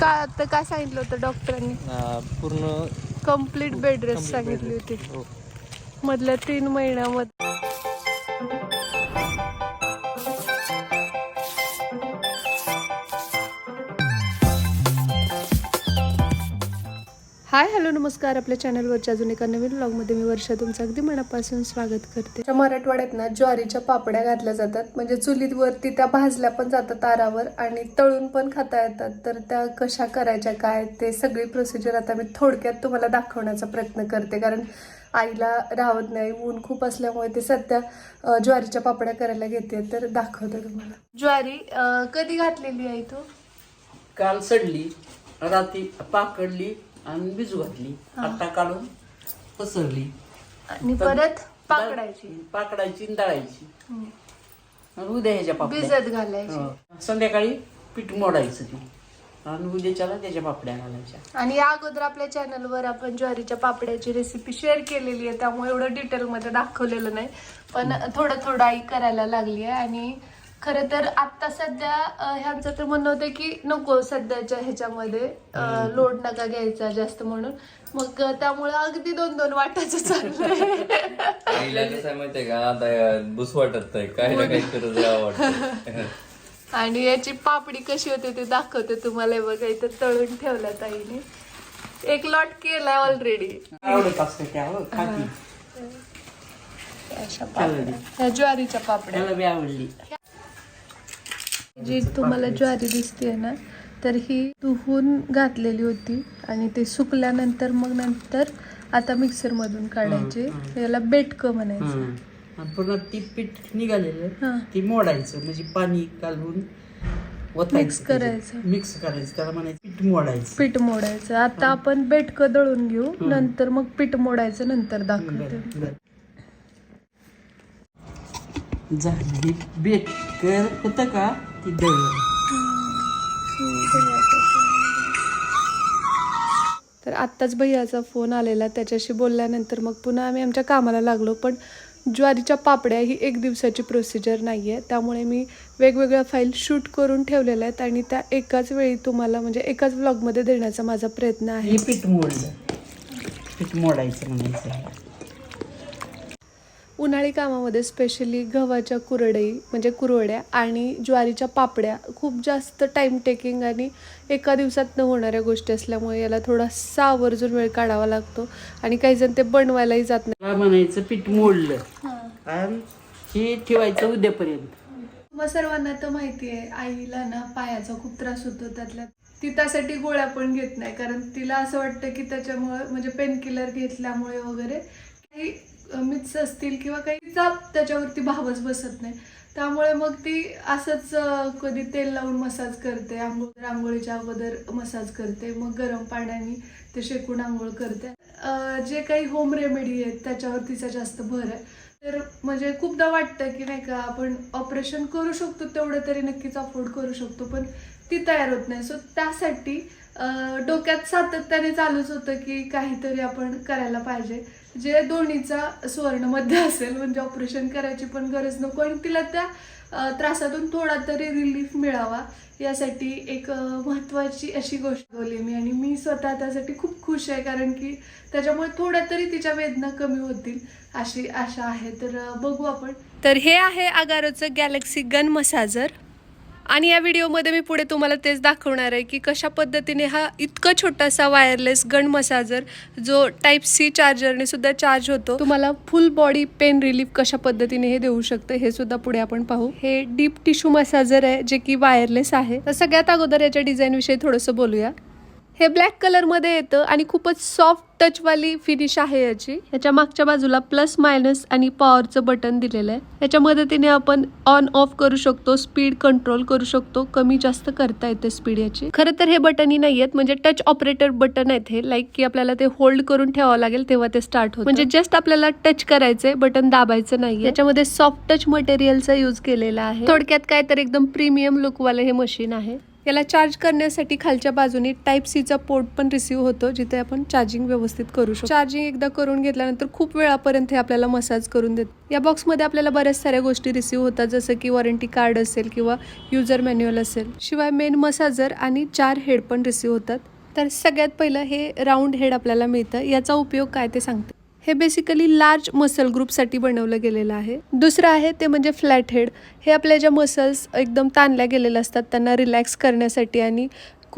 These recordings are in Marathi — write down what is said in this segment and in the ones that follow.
काय आता काय सांगितलं होतं डॉक्टरांनी पूर्ण कंप्लीट बेड रेस्ट सांगितली होती. हो. मधल्या तीन महिन्यामध्ये हाय हॅलो नमस्कार. आपल्या चॅनलवरच्या अजून एका नवीन व्लॉगमध्ये मी वर्षा तुमचं अगदी मनापासून स्वागत करते. त्या मराठवाड्यात ना ज्वारीच्या पापड्या घातल्या जातात. म्हणजे चुलीवरती त्या भाजल्या पण जातात तारावर आणि तळून पण खाता येतात. तर त्या कशा करायच्या काय ते सगळी प्रोसिजर आता मी थोडक्यात तुम्हाला दाखवण्याचा प्रयत्न करते. कारण आईला राहत नाही ऊन खूप असल्यामुळे ते सध्या ज्वारीच्या पापड्या करायला घेते. तर दाखवते तुम्हाला. ज्वारी कधी घातलेली आहे तू? काल सडली रात्री पाकडली आणि भिजू घातली. आता काढून पसरली. आणि परत पाकडायची. पाकडायची आणि दळायची. आणि उद्या ह्याच्या पापड्या. भिजत घालायची. हो. संध्याकाळी पीठ मोडायचं ती. आणि उद्याच्याला त्याच्या पापड्या घालायच्या. आणि या अगोदर आपल्या चॅनलवर आपण ज्वारीच्या पापड्याची रेसिपी शेअर केलेली आहे त्यामुळे एवढं डिटेलमध्ये दाखवलेलं नाही. पण थोडं थोडं आई करायला लागली आहे आणि खरं तर आता सध्या ह्यांचं तर म्हणणं होतं की नको सध्याच्या ह्याच्यामध्ये लोड नका घ्यायचा जास्त म्हणून. मग त्यामुळे अगदी दोन दोन वाटायचं चाललंय. आईला कसं आहे माहितीये का आता बुस वाटत नाही काही ना काही करत राहावं वाटतं आणि याची पापडी कशी होते ते दाखवते तुम्हाला. बघा इथं तळून ठेवल्या ताईने. एक लॉट केलाय ऑलरेडी आवडत असतं त्या हो, खाती अशा पापड्या ह्या ज्वारीच्या पापड्या. त्याला बी आवडली. जी तुम्हाला ज्वारी दिसते ना तर ही धुवून घातलेली होती आणि ते सुकल्यानंतर मग नंतर आता मिक्सर मधून काढायचे. याला बेटकं म्हणायचं. आणि पुन्हा ती पीठ निघालेलं. ती मोडायचं म्हणजे पाणी घालून Mix करायचं. मिक्स करायचं त्याला म्हणायचं पीठ मोडायचं. पीठ मोडायचं. आता आपण बेटकं दळून घेऊ नंतर मग पीठ मोडायचं नंतर दाखवते. झाली बेट कर होतं का? ती तर आत्ताच भैयाचा फोन आलेला त्याच्याशी बोलल्यानंतर मग पुन्हा आम्ही आमच्या कामाला लागलो पण ज्वारीच्या पापड्या ही एक दिवसाची प्रोसिजर नाही आहे त्यामुळे मी वेगवेगळ्या फाईल शूट करून ठेवलेल्या आहेत आणि त्या एकाच वेळी तुम्हाला म्हणजे एकाच व्लॉगमध्ये देण्याचा माझा प्रयत्न आहे. पीठ मोडलं. पीठ मोडायचं म्हणायचं उन्हाळी कामामध्ये स्पेशली गव्हाच्या कुरडई म्हणजे कुरवड्या आणि ज्वारीच्या पापड्या खूप जास्त टाईम टेकिंग आणि एका दिवसात न होणाऱ्या गोष्टी असल्यामुळे याला थोडासा आवर्जून वेळ काढावा लागतो आणि काही जण ते बनवायलाही जात नाही. म्हणायचं पीठ मोडलं. आणि हे ठेवायचं उद्यापर्यंत. मग सर्वांना तर माहिती आहे आईला ना पायाचा खूप त्रास होतो त्यातल्या. ती त्यासाठी गोळ्या पण घेत नाही कारण तिला असं वाटतं की त्याच्यामुळे म्हणजे पेन किलर घेतल्यामुळे वगैरे काही मिक्स असतील किंवा काही तिचा त्याच्यावरती भावच बसत नाही. त्यामुळे मग ती असंच कधी तेल लावून मसाज करते आंघोळ रांगोळीच्या अगोदर मसाज करते मग गरम पाण्याने ते शेकून आंघोळ करते. जे काही होम रेमेडी आहेत त्याच्यावर तिचा जास्त भर आहे. तर म्हणजे खूपदा वाटतं की नाही का आपण ऑपरेशन करू शकतो तेवढं तरी नक्कीच अफोर्ड करू शकतो पण ती तयार होत नाही. सो त्यासाठी डोक्यात सातत्याने चालूच होतं की काहीतरी आपण करायला पाहिजे. जे दोन्हीचा सुवर्ण मध्य असेल म्हणजे ऑपरेशन करायची पण गरज नको आणि तिला त्या त्रासातून थोडा तरी रिलीफ मिळावा. यासाठी एक महत्त्वाची अशी गोष्ट बोलली मी आणि मी स्वतः त्यासाठी खूप खुश आहे कारण की त्याच्यामुळे थोड्या तरी तिच्या वेदना कमी होतील अशी आशा आहे. तर बघू आपण. तर हे आहे आगारोचं गॅलेक्सी गन मसाजर आणि या व्हिडिओमध्ये मी पुढे तुम्हाला तेच दाखवणार आहे की कशा पद्धतीने हा इतका छोटासा वायरलेस गन मसाजर जो टाईप सी चार्जरने सुद्धा चार्ज होतो तुम्हाला फुल बॉडी पेन रिलीफ कशा पद्धतीने हे देऊ शकतं हे सुद्धा पुढे आपण पाहू. हे डीप टिश्यू मसाजर आहे जे की वायरलेस आहे. तर सगळ्यात अगोदर याच्या डिझाईन विषयी थोडंसं बोलूया. हे ब्लॅक कलरमध्ये येतं आणि खूपच सॉफ्ट टचवाली फिनिश आहे याची. याच्या मागच्या बाजूला प्लस मायनस आणि पॉवरचं बटन दिलेलं आहे. याच्या मदतीने आपण ऑन ऑफ करू शकतो स्पीड कंट्रोल करू शकतो कमी जास्त करता येते स्पीड याची. खरं तर हे बटनही नाही आहेत म्हणजे टच ऑपरेटर बटन आहेत हे. लाईक की आपल्याला ते होल्ड करून ठेवावं लागेल तेव्हा ते स्टार्ट होतं. म्हणजे जस्ट आपल्याला टच करायचंय बटन दाबायचं नाही याच्यामध्ये सॉफ्ट टच मटेरियलचा यूज केलेला आहे. थोडक्यात काय तर एकदम प्रीमियम लुकवालं हे मशीन आहे. याला चार्ज करण्यासाठी खालच्या बाजूने टाईप सीचा पोर्ट पण रिसीव्ह होतो जिथे आपण चार्जिंग व्यवस्थित करू शकतो. चार्जिंग एकदा करून घेतल्यानंतर खूप वेळापर्यंत हे आपल्याला मसाज करून देत या बॉक्समध्ये आपल्याला बऱ्याच साऱ्या गोष्टी रिसीव्ह होतात जसं की वॉरंटी कार्ड असेल किंवा युजर मॅन्युअल असेल. शिवाय मेन मसाजर आणि चार हेड पण रिसीव्ह होतात. तर सगळ्यात पहिलं हे राऊंड हेड आपल्याला मिळतं. याचा उपयोग काय ते सांगते. हे बेसिकली लार्ज मसल ग्रुपसाठी बनवलं गेलेलं आहे. दुसरं आहे ते म्हणजे फ्लॅट हेड हे आपल्या ज्या मसल्स एकदम ताणल्या गेलेल्या असतात त्यांना रिलॅक्स करण्यासाठी आणि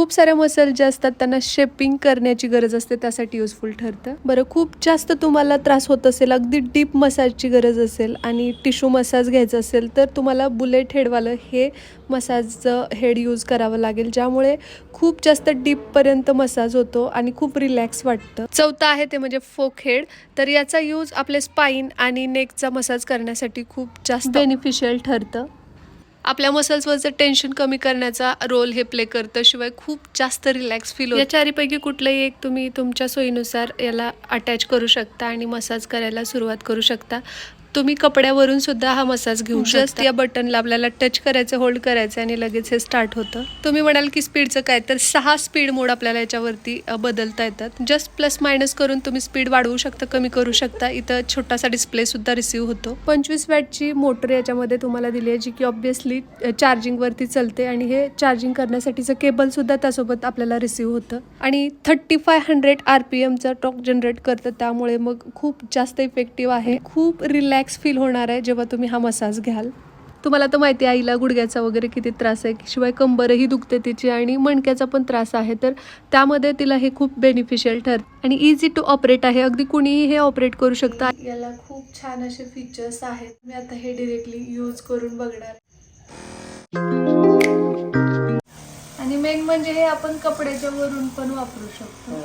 खूप साऱ्या मसल ज्या असतात त्यांना शेपिंग करण्याची गरज असते त्यासाठी युजफुल ठरतं. बरं खूप जास्त तुम्हाला त्रास होत असेल अगदी डीप मसाजची गरज असेल आणि टिश्यू मसाज घ्यायचा असेल तर तुम्हाला बुलेट हेडवालं हे मसाजचं हेड यूज करावं लागेल ज्यामुळे खूप जास्त डीपपर्यंत मसाज होतो आणि खूप रिलॅक्स वाटतं. चौथं आहे ते म्हणजे फोक हेड तर याचा यूज आपले स्पाईन आणि नेकचा मसाज करण्यासाठी खूप जास्त बेनिफिशियल ठरतं. आपल्या मसल्सवरचं टेन्शन कमी करण्याचा रोल हे प्ले करतं शिवाय खूप जास्त रिलॅक्स फील होतं. या चारीपैकी कुठलंही एक तुम्ही तुमच्या सोयीनुसार याला अटॅच करू शकता आणि मसाज करायला सुरुवात करू शकता. तुम्ही कपड्यावरून सुद्धा हा मसाज घेऊ जस्ट या बटनला आपल्याला टच करायचं होल्ड करायचं आणि लगेच हे स्टार्ट होतं. तुम्ही म्हणाल की स्पीडचं काय तर सहा स्पीड मोड आपल्याला याच्यावरती बदलता येतात. जस्ट प्लस मायनस करून तुम्ही स्पीड वाढवू शकता कमी करू शकता. इथं छोटासा डिस्प्ले सुद्धा रिसीव्ह होतो. पंचवीस वॅटची मोटर याच्यामध्ये तुम्हाला दिली आहे जी की ऑब्विसली चार्जिंगवरती चालते आणि हे चार्जिंग करण्यासाठीचं केबल सुद्धा त्यासोबत आपल्याला रिसीव्ह होतं. आणि thirty five hundred R P एमचा torque generate करतं. त्यामुळे मग खूप जास्त इफेक्टिव्ह आहे. खूप रिलॅक्स फील होणार आहे जेव्हा तुम्ही हा मसाज घ्याल. तुम्हाला तर माहिती आहे आईला गुडघ्याचा वगैरे किती त्रास आहे शिवाय कंबरही दुखते तिची आणि मणक्याचा पण त्रास आहे. तर त्यामध्ये तिला हे खूप बेनिफिशियल ठरतं. आणि इझी टू ऑपरेट आहे. अगदी कुणीही हे ऑपरेट करू शकतं. याला खूप छान असे फीचर्स आहेत. मी आता हे डिरेक्टली यूज करून बघणार. आणि मेन म्हणजे हे आपण कपड्याच्या वरून पण वापरू शकतो.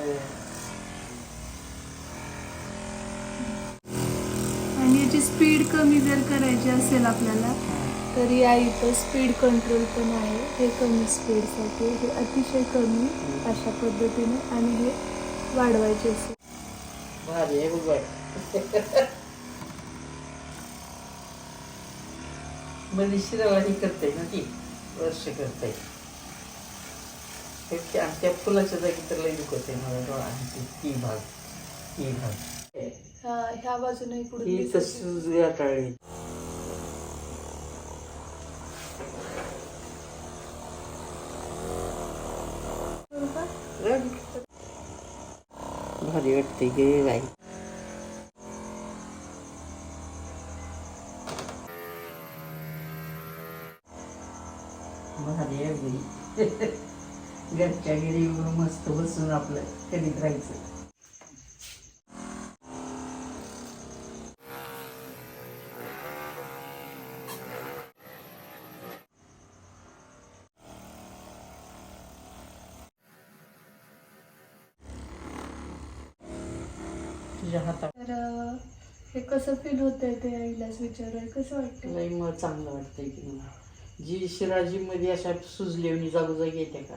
त्याची स्पीड कमी जर करायची असेल आपल्याला तर या इथं स्पीड कंट्रोल पण आहे. हे कमी स्पीडसाठी हे अतिशय कमी अशा पद्धतीने आणि हे वाढवायचे असेल. भारी करते ना ती वर्ष करते आमच्या त्या फुलाच्या जागी तर लई दुखते मला डोळा ती भाग ती भाग. ह्या बाजूने ही. तसंच गाठाळी करू का? भारी वाटते गे बाई भारी आहे बाई घरच्या घरी मस्त बसून आपलं करीत राहायचं तुझ्या हातात. तर हे कसं फील होतंय ते आईलाच विचारूया कसं वाटतं लई मग चांगलं वाटतंय की मला. जी शिराजीमध्ये अशा सुजलेवणी जागोजागी येते का?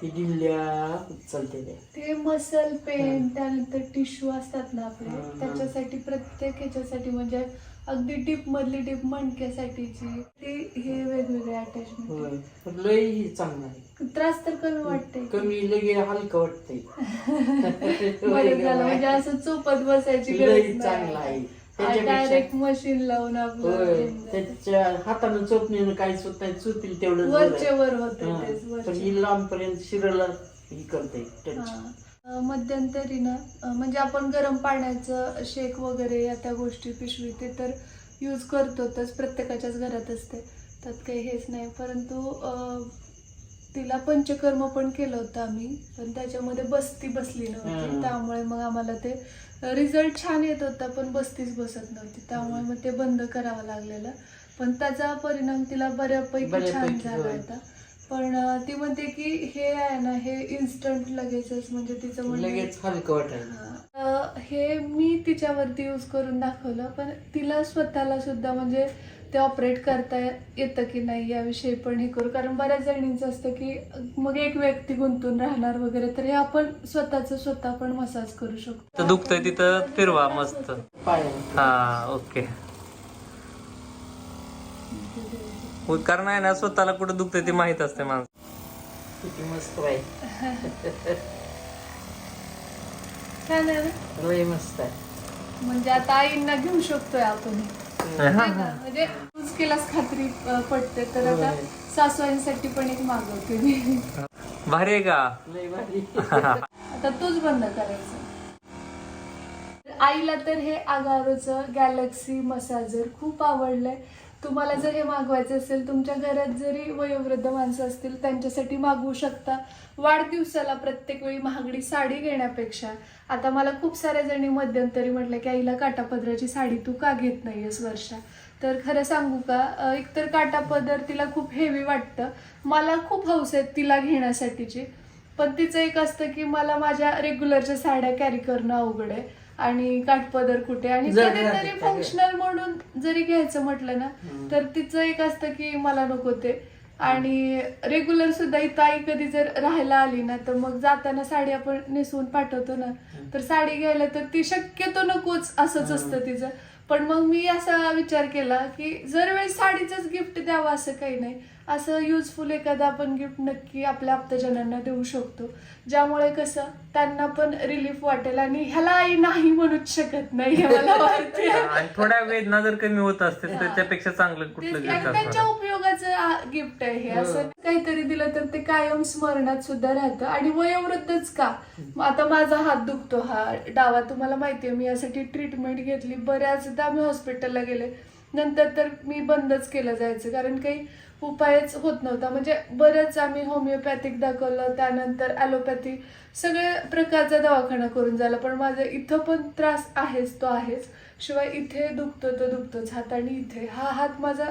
ती दिल्ल्या चालते त्या ते मसल पेन त्यानंतर टिश्यू असतात ना आपले हं. त्याच्यासाठी प्रत्येक ह्याच्यासाठी म्हणजे अगदी डीप मधली डीप मणक्यासाठीची. ते हे वेगवेगळे अटॅचमेंट होय पण लई ही चांगलं आहे. त्रास तर कमी वाटते कमी लगे हलकं वाटतंय. बरं झालं म्हणजे असं चोपत बसायची लई चांगलं आहे. त्याच्यापेक्षा डायरेक्ट मशीन लावून होय आपलं त्याच्या हातानं चोपणीनं काहीच होत नाही चोपील तेवढं वरचे. वर होते. तेच पण वरचे ही लांबपर्यंत शिराला ही करते टच हा. मध्यंतरी ना म्हणजे आपण गरम पाण्याचं शेक वगैरे या त्या गोष्टी पिशवी ते तर यूज करतोच प्रत्येकाच्याच घरात असते. त्यात काही हेच नाही. परंतु तिला पंचकर्म पण केलं होतं आम्ही. पण त्याच्यामध्ये बस्ती बसली नव्हती. त्यामुळे मग आम्हाला ते रिझल्ट छान येत होता पण बस्तीच बसत नव्हती. त्यामुळे मग ते बंद करावं लागलेलं. पण त्याचा परिणाम तिला बऱ्यापैकी छान झाला. होता. पण ती म्हणते की हे आहे ना हे इन्स्टंट लगेचच म्हणजे तिचं लगेच हलकं हा. अं, हे मी तिच्यावरती यूज करून दाखवलं पण तिला स्वतःला सुद्धा म्हणजे ते ऑपरेट करता येतं की नाही याविषयी पण हे करू. कारण बऱ्याच जणींचं असतं की मग एक व्यक्ती गुंतून राहणार वगैरे तर हे आपण स्वतःचं स्वतः पण मसाज करू शकतो. तर दुखतंय तिथं फिरवा मस्त. हा ओके. कारण आहे ना स्वतःला कुठं दुखतंय ते माहीत असते माणसं. किती मस्त आहे मस्त आहे. म्हणजे आता आईंना घेऊ शकतोय आपण? म्हणजे तूच केलास खात्री अं, पटते तर आता होय. सासूबाईंसाठी पण एक मागवते मी. भारी आहे का? आता तूच बंद करायचं. आईला तर हे अगारोचं गॅलेक्सी मसाजर खूप आवडलंय. तुम्हाला जर हे मागवायचं असेल तुमच्या घरात जरी वयोवृद्ध माणसं असतील त्यांच्यासाठी मागवू शकता. वाढदिवसाला प्रत्येक वेळी महागडी साडी घेण्यापेक्षा. आता मला खूप साऱ्या जणी मध्यंतरी म्हटलं की आईला काटापदराची साडी तू का घेत नाही आहेस वर्षा? तर खरं सांगू का एकतर काटापदर तिला खूप हेवी वाटतं. मला खूप हौस आहेत तिला घेण्यासाठीची. पण तिचं एक असतं की मला माझ्या रेग्युलरच्या साड्या कॅरी करणं अवघड आहे. आणि काठपदर कुठे? आणि जड कधीतरी राहते? फंक्शनल म्हणून जरी घ्यायचं म्हटलं ना तर तिचं एक असतं की मला नको ते. आणि रेग्युलर सुद्धा इथं आई कधी जर राहायला आली ना तर मग जाताना साडी आपण नेसवून पाठवतो ना. तर साडी घ्यायला तर ती शक्यतो नकोच असंच असतं तिचं. पण मग मी असा विचार केला की जर वेळी साडीचंच गिफ्ट द्यावं असं काही नाही असं युजफुल एखादं आपण गिफ्ट नक्की आपल्या आप्तजनांना देऊ शकतो. ज्यामुळे कसं त्यांना पण रिलीफ वाटेल आणि ह्याला आई नाही म्हणूच शकत नाही हे मला. आणि थोड्या वेदना जर कमी होत असतील तर त्यापेक्षा चांगलं कुठलं तेच की, गिफ्ट आणि त्यांच्या असणार उपयोगाचं गिफ्ट आहे हे. असं काहीतरी दिलं तर ते कायम स्मरणात सुद्धा राहतं. आणि वयोवृद्धच का? मग आता माझा हात दुखतो हा. डावा तुम्हाला माहितीये मी यासाठी ट्रीटमेंट घेतली. बऱ्याचदा मी हॉस्पिटलला गेले. नंतर तर मी बंदच केलं जायचं कारण काही उपायच होत नव्हता. म्हणजे बरंच आम्ही होमिओपॅथिक दाखवलं त्यानंतर ॲलोपॅथी सगळ्या प्रकारचा दवाखाना करून झाला. पण माझं इथं पण त्रास आहेच तो आहेच. शिवाय इथे दुखतो तो दुखतोच हात आणि इथे. हा हात माझा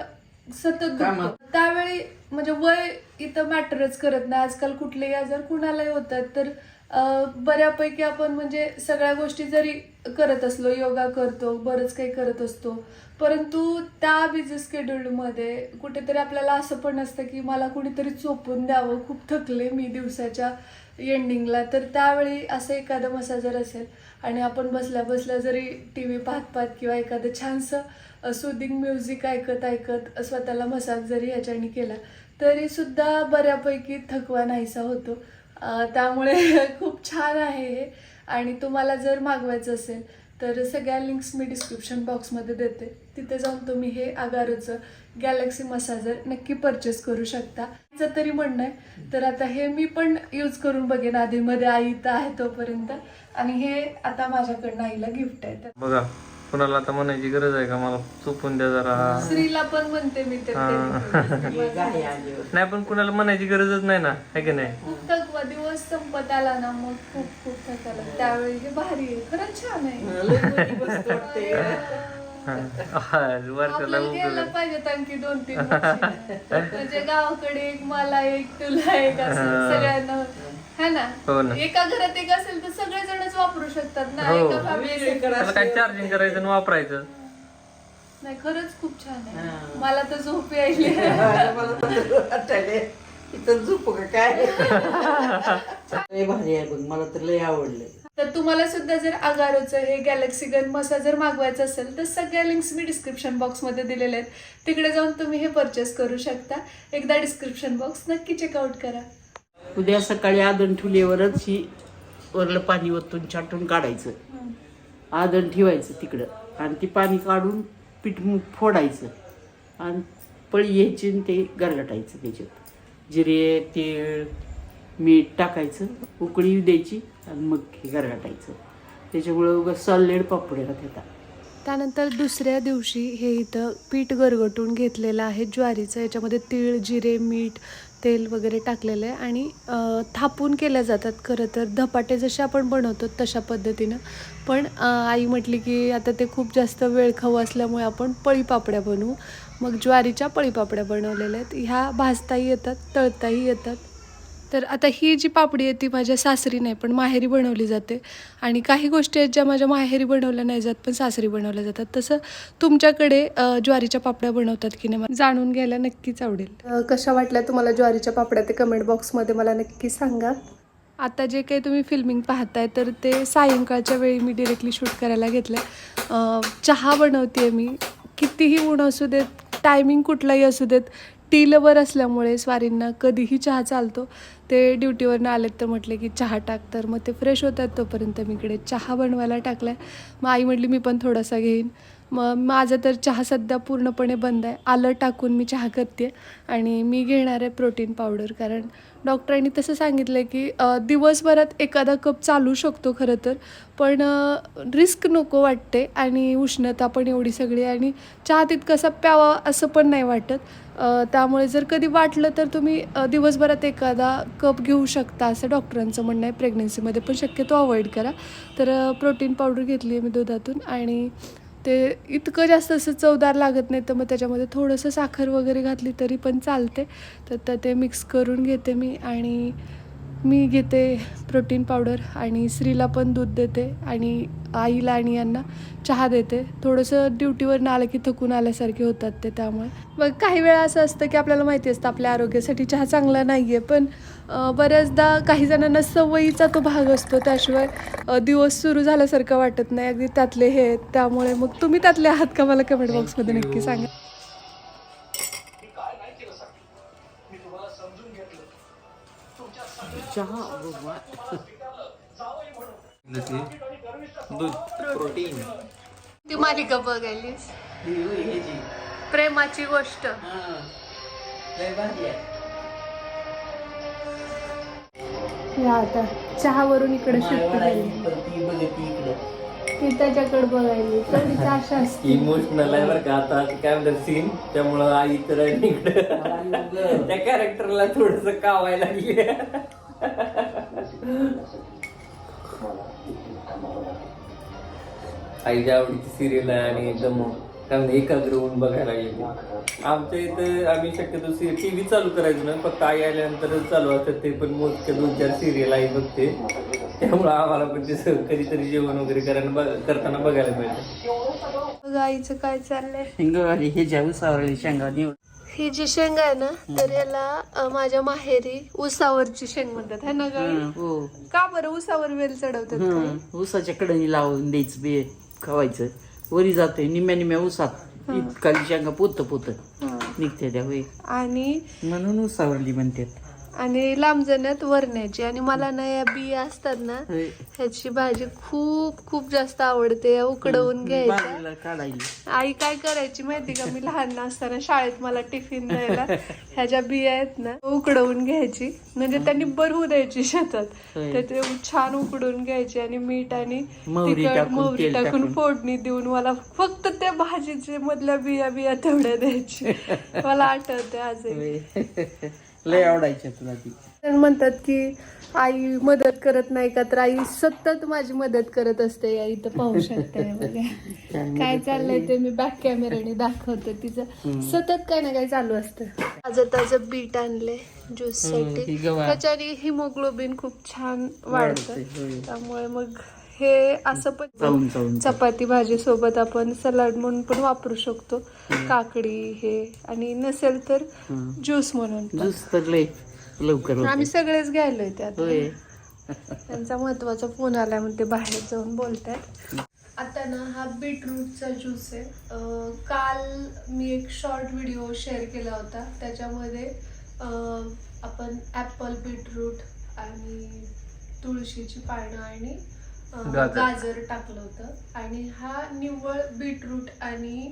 सतत. दुखतो. त्यावेळी म्हणजे वय इथं मॅटरच करत नाही. आजकाल कुठलेही आजार कुणालाही होतात तर बऱ्यापैकी आपण म्हणजे सगळ्या गोष्टी जरी करत असलो योगा करतो बरंच काही करत असतो परंतु त्या बिझी स्केड्यूलमध्ये कुठेतरी आपल्याला असं पण असतं की मला कुणीतरी चोपून द्यावं खूप थकले मी दिवसाच्या एंडिंगला तर त्यावेळी असं एखादं मसाजर असेल आणि आपण बसल्या बसल्या जरी टी व्ही पाहत पाहत किंवा एखादं छानसं सुदिंग म्युझिक ऐकत ऐकत स्वतःला मसाज जरी याच्याने केला तरीसुद्धा बऱ्यापैकी थकवा नाहीसा होतो. त्यामुळे खूप छान आहे हे. आणि तुम्हाला जर मागवायचं असेल तर सगळ्या लिंक्स मी डिस्क्रिप्शन बॉक्समध्ये देते. तिथे जाऊन तुम्ही हे आगारोचं गॅलेक्सी मसाजर नक्की परचेस करू शकता. तिचं तरी म्हणणं आहे. तर आता हे मी पण यूज करून बघेन आधीमध्ये. आई तर आहे तोपर्यंत. आणि हे आता माझ्याकडनं आईला गिफ्ट आहे. तर बघा. कुणाला आता म्हणायची गरज आहे का? मला चुकून द्या जरा. स्त्रीला पण म्हणते मी ते हे गाय आल्यावर नाही पण कुणाला म्हणायची गरजच नाही ना आहे की नाही? खूप थकवा दिवस संपत आला ना मग खूप खूप थकाला त्यावेळी हे भारी आहे खरंच छान आहे. हा, वर्षाला आपल्याला घ्यायला उपयोग पाहिजेत आणखी दोन तीन वर्षी. म्हणजे गावाकडे एक मला एक तुला एक असं सगळ्यांना. है ना? हो ना. एका घरात एक असेल तर सगळेजणच वापरू शकतात ना हो. एका family साठी. त्याला काय चार्जिंग करायचं आणि वापरायचं? नाही खरंच खूप छान आहे. हा. मला तर झोप यायली. मला तर वाटायले. इथं झोपू का काय? लय भारी आहे बघ मला तर लय आवडलं तर तुम्हाला सुद्धा जर अगारोचं हे गॅलेक्सी गन मसाजर मागवायचं असेल तर सगळ्या लिंक्स मी डिस्क्रिप्शन बॉक्समध्ये दिलेले आहेत. तिकडे जाऊन तुम्ही हे परचेस करू शकता. एकदा डिस्क्रिप्शन बॉक्स नक्की चेकआउट करा. उद्या सकाळी आदण ठेवल्यावरच ही वरलं पाणी ओतून छाटून काढायचं. आदण ठेवायचं तिकडं. आणि ती पाणी काढून पीठ फोडायचं. आणि पळी घ्यायची आणि ते गरगटायचं त्याच्यात. जिरे तीळ मीठ टाकायचं. उकळी द्यायची आणि मग हे गरगटायचं. त्याच्यामुळं उगं सॉलेड पापड येतात त्यानंतर दुसऱ्या दिवशी हे इथं पीठ गरगटून घेतलेलं आहे ज्वारीचं. याच्यामध्ये तीळ जिरे मीठ तेल वगैरे टाकलेलं आहे आणि थापून केल्या जातात. खरं तर धपाटे जसे आपण बनवतो तशा पद्धतीनं. पण आई म्हटली की आता ते खूप जास्त वेळ खाऊ असल्यामुळे आपण पळीपापड्या बनवू. मग ज्वारीच्या पळीपापड्या बनवलेल्या आहेत. ह्या भाजताही येतात तळताही येतात. तर आता ही जी पापडी आहे ती माझ्या सासरी नाही पण माहेरी बनवली जाते. आणि काही गोष्टी आहेत ज्या माझ्या माहेरी बनवल्या नाही जात पण सासरी बनवल्या जातात. तसं तुमच्याकडे ज्वारीच्या पापड्या बनवतात की नाही? मला जाणून घ्यायला नक्कीच आवडेल. कशा वाटल्या तुम्हाला ज्वारीच्या पापड्या? ते कमेंट बॉक्समध्ये मला नक्की सांगा. आता जे काही तुम्ही फिल्मिंग पाहताय तर ते सायंकाळच्या वेळी मी डिरेक्टली शूट करायला घेतलं चहा बनवते मी. कितीही ऊन असू देत टायमिंग कुठलाही असू देत टी लवर असल्यामुळे स्वारींना कधीही चहा चालतो. ते ड्युटीवरनं आलेत तर म्हटले की चहा टाक तर मग ते फ्रेश होतात. तोपर्यंत मी इकडे चहा बनवायला टाकला आहे मग आई म्हटली मी पण थोडासा घेईन. मग माझा तर चहा सध्या पूर्णपणे बंद आहे. आलं टाकून मी चहा करते आणि मी घेणार आहे प्रोटीन पावडर कारण डॉक्टरांनी तसं सांगितलं आहे की दिवसभरात एखादा कप चालू शकतो खरं तर पण रिस्क नको वाटते आणि उष्णता पण एवढी सगळी आणि चहा तितकासा प्यावा असं पण नाही वाटत. त्यामुळे जर कधी वाटलं तर तुम्ही दिवसभरात एखादा कप घेऊ शकता असं डॉक्टरांचं म्हणणं आहे. प्रेग्नन्सीमध्ये पण शक्यतो अवॉइड करा. तर प्रोटीन पावडर घेतली आहे मी दुधातून आणि ते इतकं जास्त असं चवदार लागत नाही तर मग त्याच्यामध्ये थोडंसं साखर वगैरे घातली तरी पण चालते. तर तर ते मिक्स करून घेते मी आणि मी घेते प्रोटीन पावडर आणि स्त्रीला पण दूध देते आणि आईला आणि यांना चहा देते. थोडंसं ड्युटीवरनं आलं की थकून आल्यासारखे होतात ते त्यामुळे. मग काही वेळा असं असतं की आपल्याला माहिती असतं आपल्या आरोग्यासाठी चहा चांगला नाही आहे पण बऱ्याचदा काही जणांना सवयीचा तो भाग असतो. त्याशिवाय दिवस सुरू झाल्यासारखं वाटत नाही. अगदी त्यातले हे आहेत. त्यामुळे मग तुम्ही त्यातले आहात का? मला कमेंट बॉक्समध्ये नक्की सांगा. चहा. दूध प्रोटीन. ती मालिका बघायलीस. प्रेमाची गोष्ट. हा. या आता चहावरून इकडे शिफ्ट झाली. ती बघते इकडं. ती त्याच्याकडे बघायली. तेवढीच आशा असते. इमोशनल आहे बरं का. आता काय म्हणतात सीन त्यामुळं आई तर त्या कॅरेक्टरला थोडस कावायला लागली. आईच्या आवडीची सिरियल आहे आणि एकदम म्हणते एकाग्र होऊन बघायला गेली आमच्या इथं आम्ही शक्यतो टीव्ही चालू करायचो ना फक्त आई आल्यानंतरच चालू असतात ते पण मोजके दोन चार सिरियल आई बघते. त्यामुळं आम्हाला पण ते कधीतरी जेवण वगैरे करायला करताना बघायला मिळतं. आईचं काय चाललंय. हिंगवाली ह्याच्या उसावरली शेंगा निवड ही जी शेंग आहे ना तर याला अ, माझ्या माहेरी उसावरची शेंग म्हणतात है ना गाई हो. का बरं उसावर वेल चढवतात? हं, ऊसाच्या कडेने लावून द्यायचं बे खवायचं. वरी जातोय निम्या निम्या ऊसात इतकाली शेंगा पोत पोत. निघते त्या होय. आणि म्हणून ऊसावरली म्हणतात. आणि लांबजण्यात वरण्याची आणि मला ना या बिया असतात ना होय. ह्याची भाजी खूप खूप जास्त आवडते. उकडवून काढायली. आई काय करायची माहिती का? मी लहान असताना शाळेत मला टिफिन द्यायला. ह्या ज्या बिया आहेत ना उकडवून घ्यायची. म्हणजे त्यांनी बरवू द्यायची शेतात. तर ते छान उकडून घ्यायची आणि मीठ आणि तिखट मोहरी टाकून. फोडणी देऊन मला फक्त त्या भाजीचे मधल्या बिया बिया तेवढ्या द्यायची. मला आठवते आजही. लय आवडायच्या तुला ती. तर म्हणतात की आई मदत करत नाही का तर आई सतत माझी मदत करत असते. या इथं पाहू शकते काय चाललंय ते मी बॅक कॅमेऱ्याने दाखवते. तिचं सतत काय ना काय चालू असतं. ताजं ताजं बीट आणले ज्यूससाठी. त्याच्याने हिमोग्लोबिन खूप छान वाढतं. त्यामुळे मग हे असं पण चावून चपाती भाजी सोबत आपण सलाड म्हणून पण वापरू शकतो. काकडी हे. आणि नसेल तर हं. ज्यूस म्हणून पण. ज्यूस तर लय लवकर होते. आम्ही सगळेच घ्यायलोय त्यात. होय. त्यांचा महत्त्वाचा फोन आला म्हणते बाहेर जाऊन बोलतात आता ना हा बीटरूटचा ज्यूस आहे. अं, काल मी एक शॉर्ट व्हिडिओ शेअर केला होता. त्याच्यामध्ये अं, आपण ॲपल बीटरूट आणि तुळशीची पानं आणि गाजर. गाजर टाकलं होतं आणि हा निव्वळ बीटरूट आणि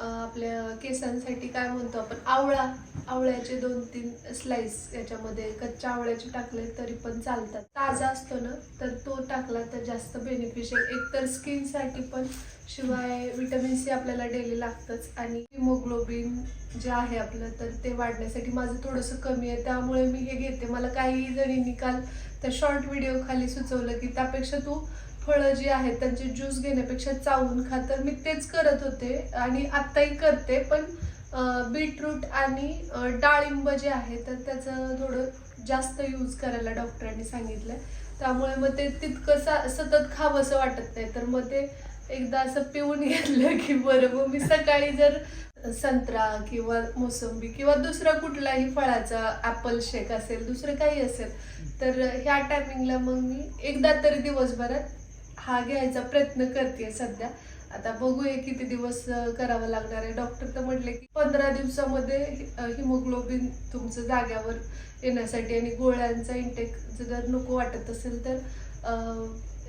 आपल्या केसांसाठी काय म्हणतो आपण? आवळा आवळ्याचे दोन तीन स्लाइस याच्यामध्ये कच्च्या आवळ्याचे टाकले तरी पण चालतात. ताजा असतो ना तर तो टाकला तर जास्त बेनिफिशियल एकतर स्किनसाठी पण शिवाय विटॅमिन सी आपल्याला डेली लागतंच. आणि हिमोग्लोबिन जे आहे आपलं तर ते वाढण्यासाठी माझं थोडंसं कमी आहे. त्यामुळे मी हे घेते. मला काही जणी निकाल त्या शॉर्ट व्हिडिओ खाली सुचवलं की त्यापेक्षा तू फळं जी आहेत त्यांचे ज्यूस घेण्यापेक्षा चावून खा तर मी तेच करत होते आणि आत्ताही करते पण बीटरूट आणि डाळिंब जे आहे तर त्याचं थोडं जास्त यूज करायला डॉक्टरांनी सांगितलं. त्यामुळे मग ते तितकं सा सतत खावंसं वाटत नाही. तर मग ते एकदा असं पिऊन घेतलं की बरं मग मी सकाळी जर संत्रा किंवा मोसंबी किंवा दुसरा कुठलाही फळाचा ॲपल शेक असेल दुसरं काही असेल तर ह्या टायमिंगला मग मी एकदा तरी दिवसभरात हा घ्यायचा प्रयत्न करते सध्या. आता बघूया किती दिवस करावं लागणार आहे. डॉक्टर तर म्हटले की पंधरा दिवसामध्ये हिमोग्लोबिन तुमचं जाग्यावर येण्यासाठी आणि गोळ्यांचा इंटेक जर नको वाटत असेल तर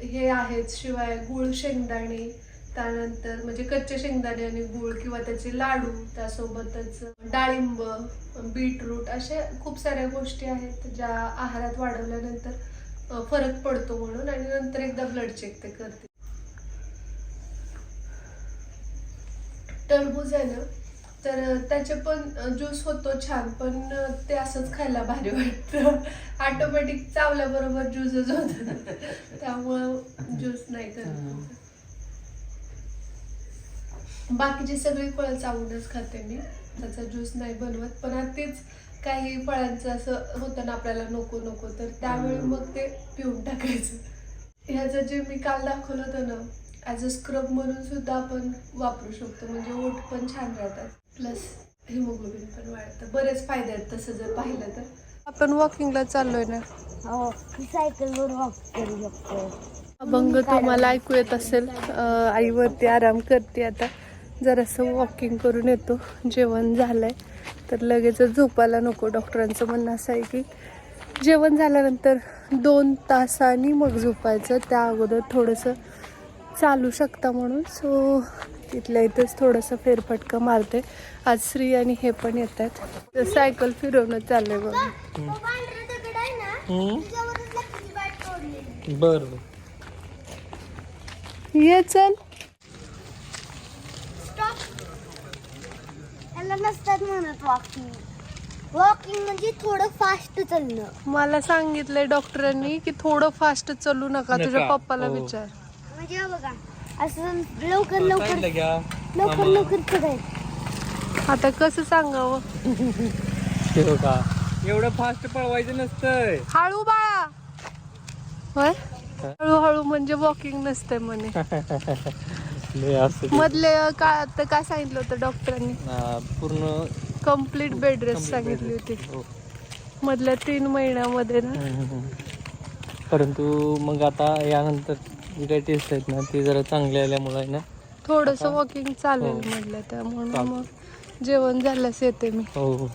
हे आहेत. शिवाय गुळ शेंगदाणे त्यानंतर म्हणजे कच्चे शेंगदाणे आणि गुळ किंवा त्याचे लाडू त्यासोबतच डाळिंब बीटरूट अशा खूप साऱ्या गोष्टी आहेत ज्या आहारात वाढवल्यानंतर फरक पडतो म्हणून आणि नंतर एकदा ब्लड चेक ते करते. टरबूज आहे ना तर त्याचे पण ज्यूस होतो छान पण ते असंच खायला भारी वाटतं. ऑटोमॅटिक चावल्याबरोबर ज्यूसच होत त्यामुळं ज्यूस नाही करत. बाकीची सगळी फळं चावूनच खाते मी. त्याचा ज्यूस नाही बनवत पण आता तेच काही फळांचं असं होतं ना आपल्याला नको नको तर त्यावेळी मग ते पिऊन टाकायचं. ह्याचं जे मी काल दाखवलं होतं ना ॲज अ स्क्रब म्हणून सुद्धा आपण वापरू शकतो म्हणजे ओठ पण छान राहतात. प्लस हिमोग्लोबिन पण वाढतं. बरेच फायदे आहेत तसं जर पाहिलं तर. आपण वॉकिंगला चाललोय ना. हो सायकलवर वॉक करू शकतो. अभंग तुम्हाला ऐकू येत असेल. आईवरती आराम करते आता. जरासं वॉकिंग करून येतो. जेवण झालंय. तर लगेच झोपायला नको. डॉक्टरांचं म्हणणं असं आहे की जेवण झाल्यानंतर दोन तासांनी मग झोपायचं. त्या अगोदर थोडंसं चालू शकता म्हणून. सो तिथल्या इथंच थोडंसं फेरफटका मारते. आज श्री आणि हे पण येत आहेत सायकल फिरवणं चाललंय बघा. आहे बर. ये चल. याला नसतात म्हणत वॉकिंग वॉकिंग म्हणजे थोडं फास्ट चालणं. मला सांगितलंय डॉक्टरांनी की थोडं फास्ट चालू नका. नका. तुझ्या पप्पाला हो. विचार. म्हणजे हा बघा असं लवकर लवकर घ्या. लवकर लवकर चढायचं आता कसं सांगावं? का एवढं फास्ट पळवायचं नसतंय. हळू बाळा. होय? हळूहळू म्हणजे वॉकिंग नसते म्हणे. लय असं ते. मधले काळात तर काय सांगितलं होतं डॉक्टरांनी हा, पूर्ण कंप्लीट बेड रेस्ट सांगितली होती. हो. मधल्या तीन महिन्यामध्ये ना हम्म, हम्म. परंतु मग आता यानंतर जी काही टेस्ट आहेत ना ते जरा चांगले आल्यामुळे आहे ना थोडस वॉकिंग चालेल हो. म्हटलं त्यामुळे. मग जेवण झाल्यास येते मी हो हो.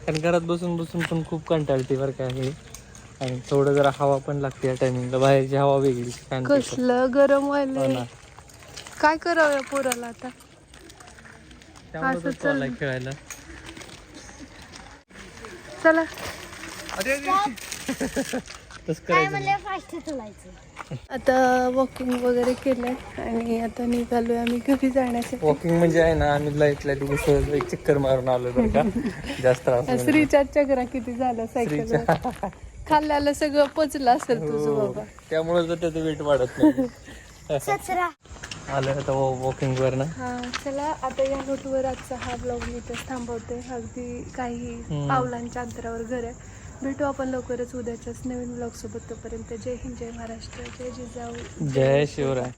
कारण घरात बसून बसून पण खूप कंटाळते बरं काय हे आणि थोडं जरा हवा पण लागते या टायमिंगला बाहेरची हवा वेगळी fan पेक्षा. कसलं गरम हो व्हायलंय ना काय करावं या पोराला आता? असं तो चाललाय चल. खेळायला. चला. तसं काय करायचं म्हणलं? फास्ट चालायचं. आता वॉकिंग वगैरे केलंय आणि आता निघालोय आम्ही घरी जाण्यासाठी. वॉकिंग म्हणजे आहे ना आम्ही लाईटला सहज एक चक्कर मारून आलो बरं का. जास्त त्रास नाही. श्रीच्या किती झाल्या सायकल खाल्ल्याला सगळं पचलं असेल तुझं हो. बाबा. त्यामुळे तर त्याचं वेट वाढत नाही. आलं आता वॉकिंग वर ना? हा चला आता या नोटवर आजचा हा ब्लॉग मी इथेच थांबवते. अगदी काही. पावलांच्या अंतरावर घर आहे. भेटू आपण लवकरच उद्याच्याच नवीन ब्लॉग सोबत तोपर्यंत. जय हिंद जय महाराष्ट्र जय जिजाऊ. जय शिवराय.